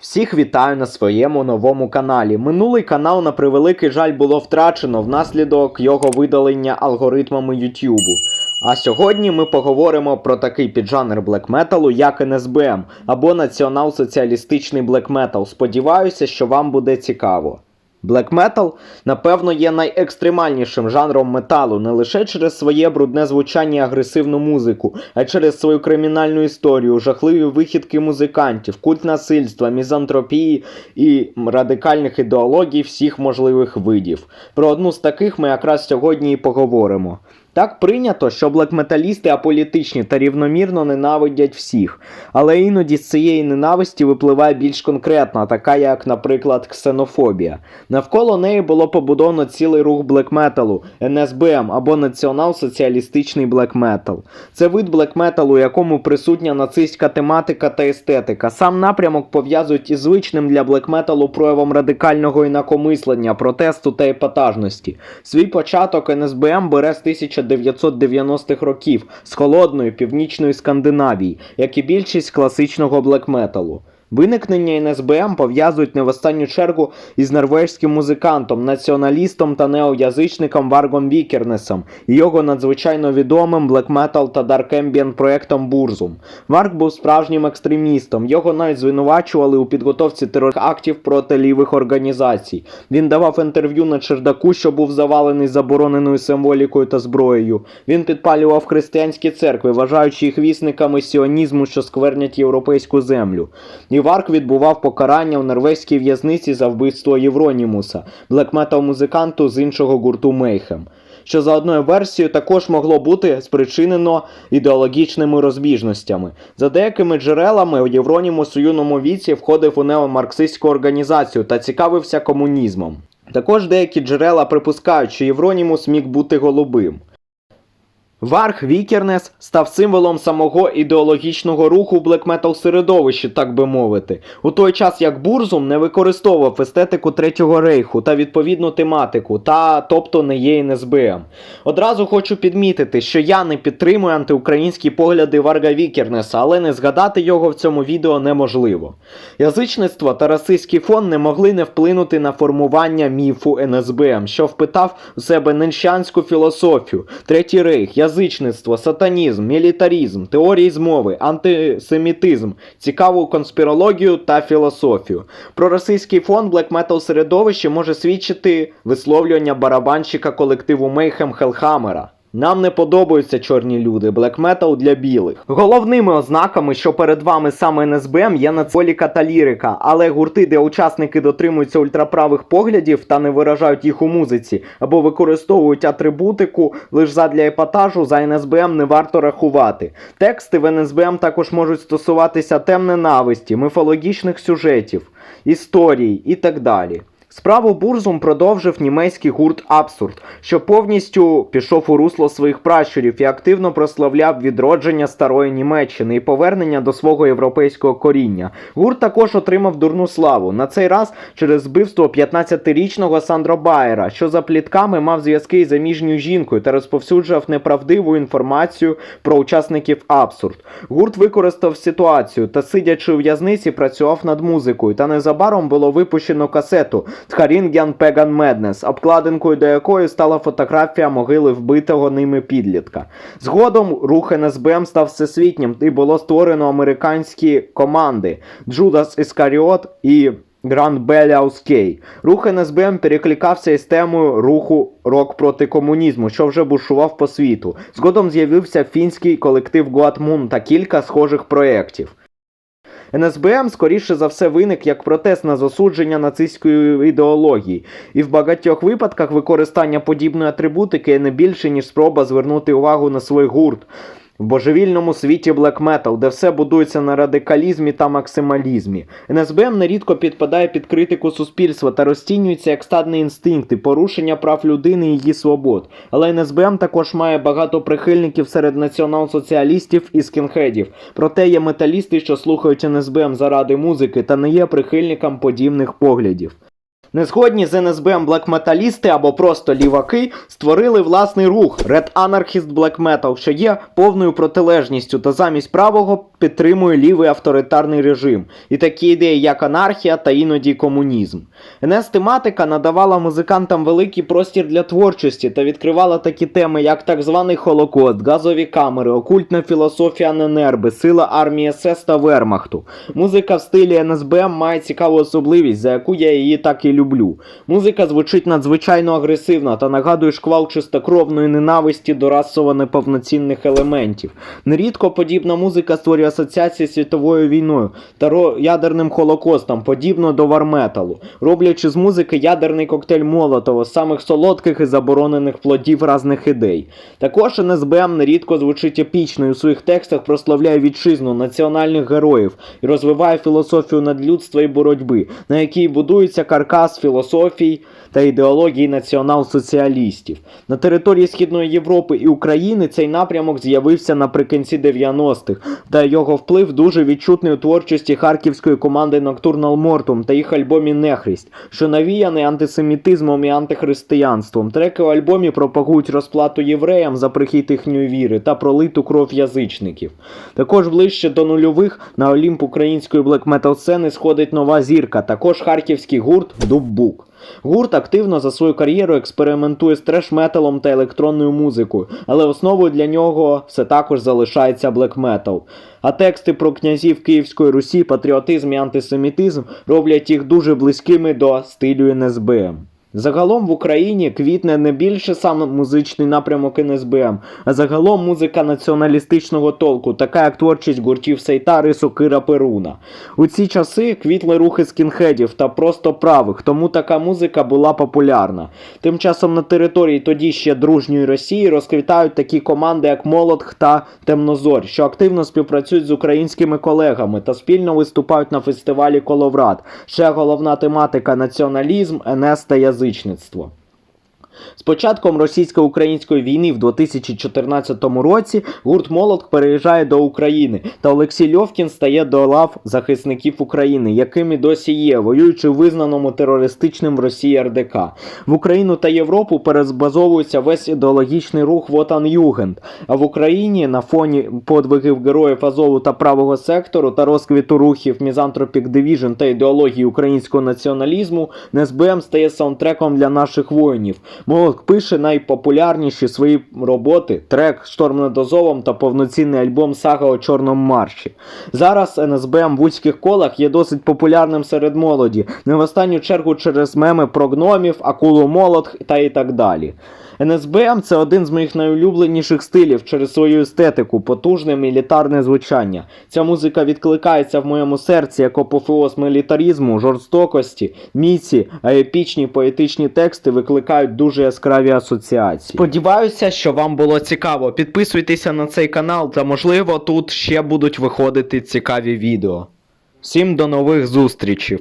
Всіх вітаю на своєму новому каналі. Минулий канал, на превеликий жаль, було втрачено внаслідок його видалення алгоритмами Ютубу. А сьогодні ми поговоримо про такий піджанр блекметалу, як НСБМ або націонал-соціалістичний блекметал. Сподіваюся, що вам буде цікаво. Black Metal, напевно, є найекстремальнішим жанром металу не лише через своє брудне звучання і агресивну музику, а через свою кримінальну історію, жахливі вихідки музикантів, культ насильства, мізантропії і радикальних ідеологій всіх можливих видів. Про одну з таких ми якраз сьогодні і поговоримо. Так прийнято, що блекметалісти аполітичні та рівномірно ненавидять всіх, але іноді з цієї ненависті випливає більш конкретна, така як, наприклад, ксенофобія. Навколо неї було побудовано цілий рух блекметалу, НСБМ або націонал-соціалістичний блекметал. Це вид блекметалу, у якому присутня нацистська тематика та естетика. Сам напрямок пов'язують із звичним для блекметалу проявом радикального інакомислення, протесту та епатажності. Свій початок НСБМ бере з 1990-х років з холодної північної Скандинавії, як і більшість класичного блекметалу. Виникнення НСБМ пов'язують не в останню чергу із норвежським музикантом, націоналістом та неоязичником Варгом Вікернесом і його надзвичайно відомим блекметал та дарк ембієнт проектом Бурзум. Варк був справжнім екстремістом. Його навіть звинувачували у підготовці терактів проти лівих організацій. Він давав інтерв'ю на чердаку, що був завалений забороненою символікою та зброєю. Він підпалював християнські церкви, вважаючи їх вісниками сіонізму, що сквернять європейську землю. Іварк відбував покарання в норвезькій в'язниці за вбивство Євронімуса, блекметал музиканту з іншого гурту Мейхем. Що за одною версією також могло бути спричинено ідеологічними розбіжностями. За деякими джерелами Євронімус у юному віці входив у неомарксистську організацію та цікавився комунізмом. Також деякі джерела припускають, що Євронімус міг бути голубим. Варг Вікернес став символом самого ідеологічного руху в блекметал середовищі, так би мовити, у той час як Бурзум не використовував естетику Третього рейху та відповідну тематику, та тобто не є НСБМ. Одразу хочу підмітити, що я не підтримую антиукраїнські погляди Варга Вікернеса, але не згадати його в цьому відео неможливо. Язичництво та расистський фон не могли не вплинути на формування міфу НСБМ, що впитав у себе ненщанську філософію, Третій рейх, язичництво, сатанізм, мілітарізм, теорії змови, антисемітизм, цікаву конспірологію та філософію. Про російський фон Black Metal середовище може свідчити висловлювання барабанщика колективу Мейхем Хелхамера. Нам не подобаються чорні люди, Metal для білих. Головними ознаками, що перед вами саме НСБМ, є нацполіка та лірика, але гурти, де учасники дотримуються ультраправих поглядів та не виражають їх у музиці, або використовують атрибутику лише задля епатажу, за НСБМ не варто рахувати. Тексти в НСБМ також можуть стосуватися тем ненависті, міфологічних сюжетів, історій і так далі. Справу Бурзум продовжив німецький гурт Абсурд, що повністю пішов у русло своїх пращурів і активно прославляв відродження старої Німеччини і повернення до свого європейського коріння. Гурт також отримав дурну славу. На цей раз через вбивство 15-річного Сандро Байера, що за плітками мав зв'язки із заміжньою жінкою та розповсюджував неправдиву інформацію про учасників Абсурд. Гурт використав ситуацію та, сидячи у в'язниці, працював над музикою. Та незабаром було випущено касету Тхарінгян Пеган Меднес, обкладинкою до якої стала фотографія могили вбитого ними підлітка. Згодом рух НСБМ став всесвітнім і було створено американські команди Джудас Іскаріот і Гранд Беляус Кей. Рух НСБМ перекликався із темою руху рок проти комунізму, що вже бушував по світу. Згодом з'явився фінський колектив Гуатмун та кілька схожих проєктів. НСБМ скоріше за все виник як протест на засудження нацистської ідеології, і в багатьох випадках використання подібної атрибутики не більше, ніж спроба звернути увагу на свій гурт. В божевільному світі Metal, де все будується на радикалізмі та максималізмі. НСБМ нерідко підпадає під критику суспільства та розцінюється як стадний інстинкт і порушення прав людини і її свобод. Але НСБМ також має багато прихильників серед націонал-соціалістів і скінхедів. Проте є металісти, що слухають НСБМ заради музики та не є прихильникам подібних поглядів. Незгодні з НСБМ блекметалісти або просто ліваки створили власний рух. Red Anarchist Black Metal, що є повною протилежністю та замість правого підтримує лівий авторитарний режим і такі ідеї, як анархія та іноді комунізм. НС-тематика надавала музикантам великий простір для творчості та відкривала такі теми, як так званий Холокост, газові камери, окультна філософія Ненерби, сила армії СС та Вермахту. Музика в стилі НСБМ має цікаву особливість, за яку я її так і люблю. Музика звучить надзвичайно агресивно та нагадує шквал чистокровної ненависті до расово неповноцінних елементів. Нерідко подібна музика створює асоціації з світовою війною та ядерним холокостом, подібно до варметалу, роблячи з музики ядерний коктейль Молотова, з самих солодких і заборонених плодів разних ідей. Також НСБМ нерідко звучить епічно і у своїх текстах прославляє вітчизну, національних героїв і розвиває філософію надлюдства і боротьби, на якій будується каркас філософій та ідеології націонал-соціалістів. На території Східної Європи і України цей напрямок з'явився наприкінці 90-х, та його вплив дуже відчутний у творчості харківської команди Nocturnal Mortum та їх альбомі Нехрість, що навіяний антисемітизмом і антихристиянством. Треки у альбомі пропагують розплату євреям за прихід їхньої віри та пролиту кров язичників. Також ближче до нульових на Олімп української блек-метал сцени сходить нова зірка, також харківський гурт Дуббук. Гурт активно за свою кар'єру експериментує з треш-металом та електронною музикою, але основою для нього все також залишається блек-метал. А тексти про князів Київської Русі, патріотизм і антисемітизм роблять їх дуже близькими до стилю НСБМ. Загалом в Україні квітне не більше саме музичний напрямок НСБМ, а загалом музика націоналістичного толку, така як творчість гуртів Сейтари, Сокира Перуна. У ці часи квітли рухи скінхедів та просто правих, тому така музика була популярна. Тим часом на території тоді ще дружньої Росії розквітають такі команди, як Молотх та Темнозорь, що активно співпрацюють з українськими колегами та спільно виступають на фестивалі Коловрат. Ще головна тематика націоналізм, НС та язичництво. З початком російсько-української війни в 2014 році гурт Молотк переїжджає до України, та Олексій Льовкін стає до лав захисників України, якими досі є, воюючи визнаному терористичним в Росії РДК. В Україну та Європу перезбазовується весь ідеологічний рух Вотан Югенд. А в Україні на фоні подвигів героїв Азову та правого сектору та розквіту рухів Мізантропік Division та ідеології українського націоналізму НСБМ стає саундтреком для наших воїнів. Молотк пише найпопулярніші свої роботи: трек Шторм над Азовом та повноцінний альбом Сага у Чорному марші. Зараз НСБМ в вузьких колах є досить популярним серед молоді, не в останню чергу через меми про гномів, акулу молот та і так далі. НСБМ це один з моїх найулюбленіших стилів через свою естетику, потужне мілітарне звучання. Ця музика відкликається в моєму серці як апофеоз мілітарізму, жорстокості, міці, а епічні поетичні тексти викликають дуже яскраві асоціації. Сподіваюся, що вам було цікаво. Підписуйтеся на цей канал, та можливо тут ще будуть виходити цікаві відео. Всім до нових зустрічей!